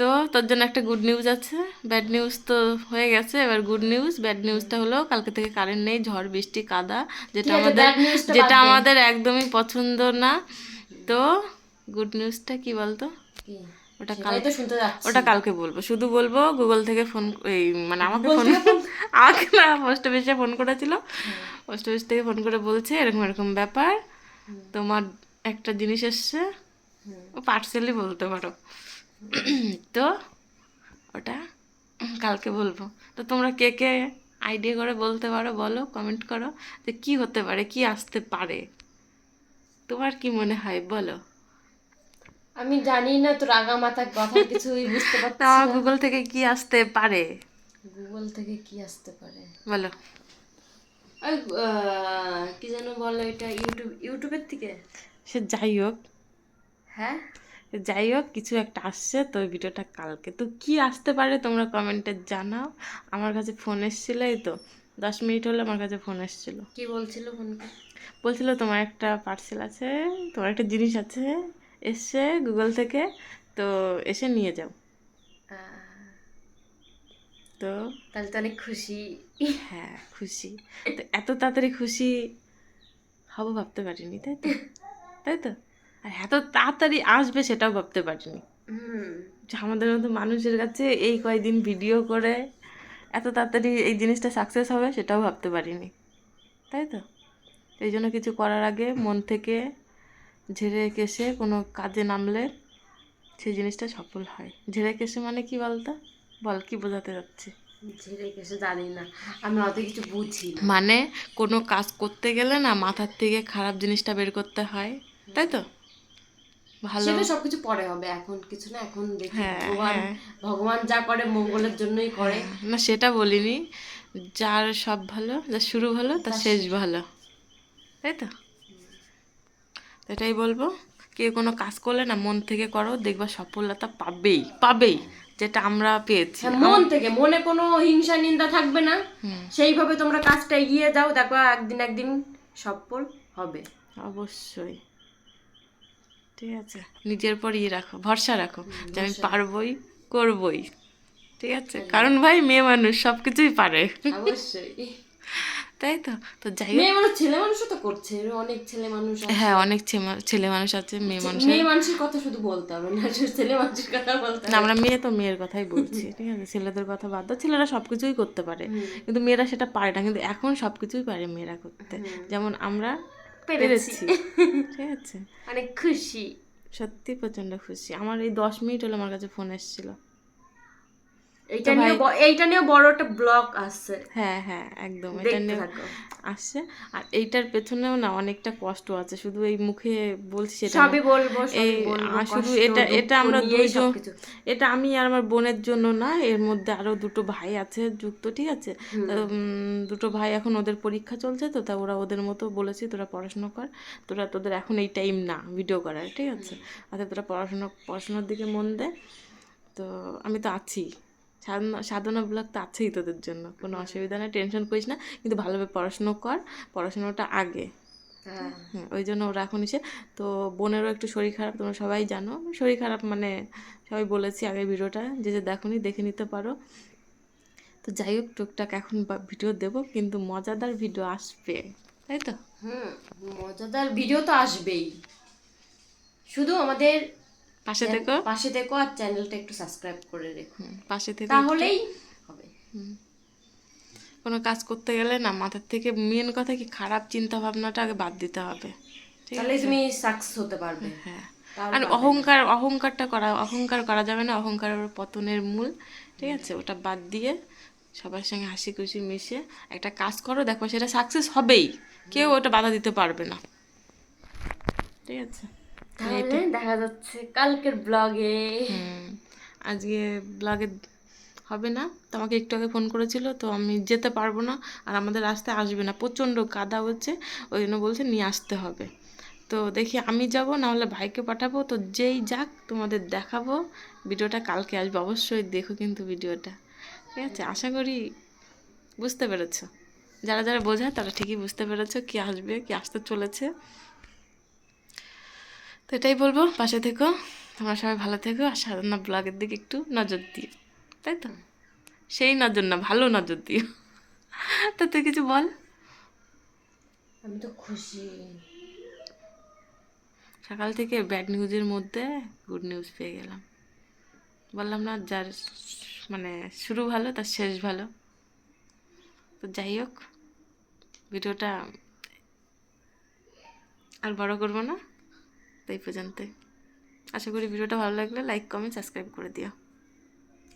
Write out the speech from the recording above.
তো তোর জন্য একটা গুড নিউজ আছে। ব্যাড নিউজ তো হয়ে গেছে। এবার গুড নিউজ ব্যাড নিউজটা হলো কালকে থেকে কারেন্ট নেই ঝড় বৃষ্টি কাদা যেটা আমাদের যেটা আমাদের একদমই পছন্দ না। তো গুড নিউজটা কি বলতো? ওটা সেটাই কাল শুনতে ওটা কালকে বলব। শুধু বলব গুগল থেকে ফোন এই মানে আমাকে ফোন আমাকে না পোস্ট অফিসে ফোন করেছিল। পোস্ট অফিস থেকে ফোন করে বলছে এরকম এরকম ব্যাপার। তোমার একটা জিনিস এসছে। ও পার্সেলই বলতে পারো। তো ওটা কালকে বলব। তো তোমরা কে কে আইডিয়া করে বলতে পারো বলো কমেন্ট করো যে কি হতে পারে কি আসতে পারে। তোমার কি মনে হয় বলো। আমি জানি না তোর আগা মাথা কথা কিছুই বুঝতে পারতাম তা আমার গুগল থেকে কি আসতে পারে? গুগল থেকে কি আসতে পারে? বলো। ওই, আহ, কি যেন বলে এটা ইউটিউব ইউটিউবের থেকে সে যাই হোক। হ্যাঁ? যাই হোক কিছু একটা আসছে তো ভিডিওটা কালকে। তো কি আসতে পারে তোমরা কমেন্টে জানাও। আমার কাছে ফোন এসেছিল এই তো দশ মিনিট হলো আমার কাছে ফোন এসেছিল। কি বলছিল ফোন বলছিল তোমার একটা পার্সেল আছে তোমার একটা জিনিস আছে এসছে গুগল থেকে তো এসে নিয়ে যাও। তো তাহলে তো অনেক খুশি। হ্যাঁ খুশি। তো এত তাড়াতাড়ি খুশি হব ভাবতে পারিনি তাই তো? তাই তো? আর এত তাড়াতাড়ি আসবে সেটাও ভাবতে পারিনি। আমাদের মতো মানুষের কাছে এই কয়দিন ভিডিও করে এত তাড়াতাড়ি এই জিনিসটা সাকসেস হবে সেটাও ভাবতে পারিনি। তাই তো? এই জন্য কিছু করার আগে মন থেকে ঝেড়ে কেসে কোনো কাজে নামলে সেই জিনিসটা সফল হয়। ঝেড়ে কেসে মানে কি বলতো? বল কি বোঝাতে যাচ্ছে? ছেড়ে গেছে জানি না। আমি অত কিছু বুঝি মানে কোনো কাজ করতে গেলে না মাথার থেকে খারাপ জিনিসটা বের করতে হয়। তাই তো? ভালো। সেটা সবকিছু পরে হবে এখন কিছু না এখন দেখি হ্যাঁ, ভগবান হ্যাঁ। ভগবান যা করে মঙ্গলের জন্যই করে। না সেটা বলিনি। যার সব ভালো যার শুরু ভালো তার শেষ ভালো। তাই তো? এটাই বলব কেউ কোনো কাজ করলে না মন থেকে করো দেখবা সফলতা পাবেই পাবেই যেটা আমরা পেয়েছি। হ্যাঁ, মন থেকে মনে কোনো হিংসা নিন্দা থাকবে না। সেইভাবে তোমরা কাজটা এগিয়ে যাও দেখো একদিন একদিন সফল হবে। অবশ্যই। ঠিক আছে। নিজের পর ইয়ে রাখো ভরসা রাখো যে আমি পারবই করবই ঠিক আছে? কারণ ভাই মেয়ে মানুষ সব কিছুই পারে। অবশ্যই। তাই তো? তো যাই মেয়ে মানুষ ছেলে মানুষও তো করছে অনেক ছেলে মানুষ। হ্যাঁ অনেক ছেলে মানুষ আছে মেয়ে মানুষ মেয়ে মানুষের কথা শুধু বলতে হবে না ছেলে মানুষের কথা বলতে না আমরা মেয়ে তো মেয়ের কথাই বলছি ঠিক আছে? ছেলেদের কথা বাদ দাও ছেলেরা সব কিছুই করতে পারে। কিন্তু মেয়েরা সেটা পারে না কিন্তু এখন সব কিছুই পারে মেয়েরা করতে। যেমন আমরা পেরেছি। ঠিক আছে। অনেক খুশি। সত্যি প্রচণ্ড খুশি। আমার এই দশ মিনিট হলো আমার কাছে ফোন এসেছিল। এইটা নিয়ে এইটা নিয়ে বড় একটা ব্লগ আসছে। হ্যাঁ হ্যাঁ একদম এটা নিয়ে আসছে। আর এইটার পেছনেও না অনেকটা কষ্ট আছে শুধু এই মুখে বলছি সেটা সবই বলব এই শুধু এটা এটা আমরা দুইজন এটা আমি আর আমার বোনের জন্য না এর মধ্যে আরও দুটো ভাই আছে যুক্ত ঠিক আছে? দুটো ভাই এখন ওদের পরীক্ষা চলছে তো তা ওরা ওদের মতো বলেছি তোরা পড়াশোনা কর। তোরা তোদের এখন এই টাইম না ভিডিও করার ঠিক আছে? আচ্ছা তোরা পড়াশোনা পড়াশোনার দিকে মন দে। তো আমি তো আছি। সাধনা সাধনা ব্লগ তো আছেই তোদের জন্য। কোনো অসুবিধা নেই টেনশন করিস না। কিন্তু ভালোভাবে পড়াশুনো কর পড়াশোনাটা আগে। হ্যাঁ। হুম, ওই জন্য ওরা এখন এসে তো বোনেরও একটু শরীর খারাপ তোমরা সবাই জানো। শরীর খারাপ মানে সবাই বলেছি আগের ভিডিওটা যে যে দেখোনি দেখে নিতে পারো। তো যাই হোক টুকটাক এখন ভিডিও দেবো কিন্তু মজাদার ভিডিও আসবে তাই তো? হুম মজাদার ভিডিও তো আসবেই। শুধু আমাদের পাশে থেকো। পাশে থেকো আর চ্যানেলটা একটু সাবস্ক্রাইব করে রেখো। পাশে থেকে তাহলেই হবে। কোনো কাজ করতে গেলে না মাথার থেকে মেন কথা কি খারাপ চিন্তা ভাবনাটা আগে বাদ দিতে হবে। তাহলে তুমি সাকসেস হতে পারবে। হ্যাঁ। আর অহংকার অহংকারটা করা অহংকার করা যাবে না অহংকার পতনের মূল। ঠিক আছে? ওটা বাদ দিয়ে সবার সঙ্গে হাসি খুশি মিশে একটা কাজ করো দেখো সেটা সাকসেস হবেই। কেউ ওটা বাধা দিতে পারবে না। ঠিক আছে? তাহলে দেখা যাচ্ছে কালকের ব্লগে আজকে ব্লগে হবে না। তো আমাকে একটু আগে ফোন করেছিল তো আমি যেতে পারব না। আর আমাদের রাস্তায় আসবে না প্রচণ্ড কাদা হচ্ছে ওই জন্য বলছে নিয়ে আসতে হবে। তো দেখি আমি যাব না হলে ভাইকে পাঠাবো। তো যেই যাক তোমাদের দেখাবো। ভিডিওটা কালকে আসবে অবশ্যই দেখো কিন্তু ভিডিওটা। ঠিক আছে? আশা করি বুঝতে পেরেছ। যারা যারা বোঝায় তারা ঠিকই বুঝতে পেরেছ কি আসবে কি আসতে চলেছে। তো এটাই বলব পাশে থেকো তোমরা সবাই ভালো থেকো আর সাধারণ ব্লগের দিকে একটু নজর দিও তাই তো? সেই নজর না ভালো নজর দিও। তা তুই কিছু বল। আমি তো খুশি। সকাল থেকে ব্যাড নিউজের মধ্যে গুড নিউজ পেয়ে গেলাম। বললাম না যার মানে শুরু ভালো তার শেষ ভালো। তো যাই হোক ভিডিওটা আর বড় করব না। তাই পর্যন্ত আশা করি ভিডিওটা ভালো লাগলে লাইক কমেন্ট সাবস্ক্রাইব করে দিও।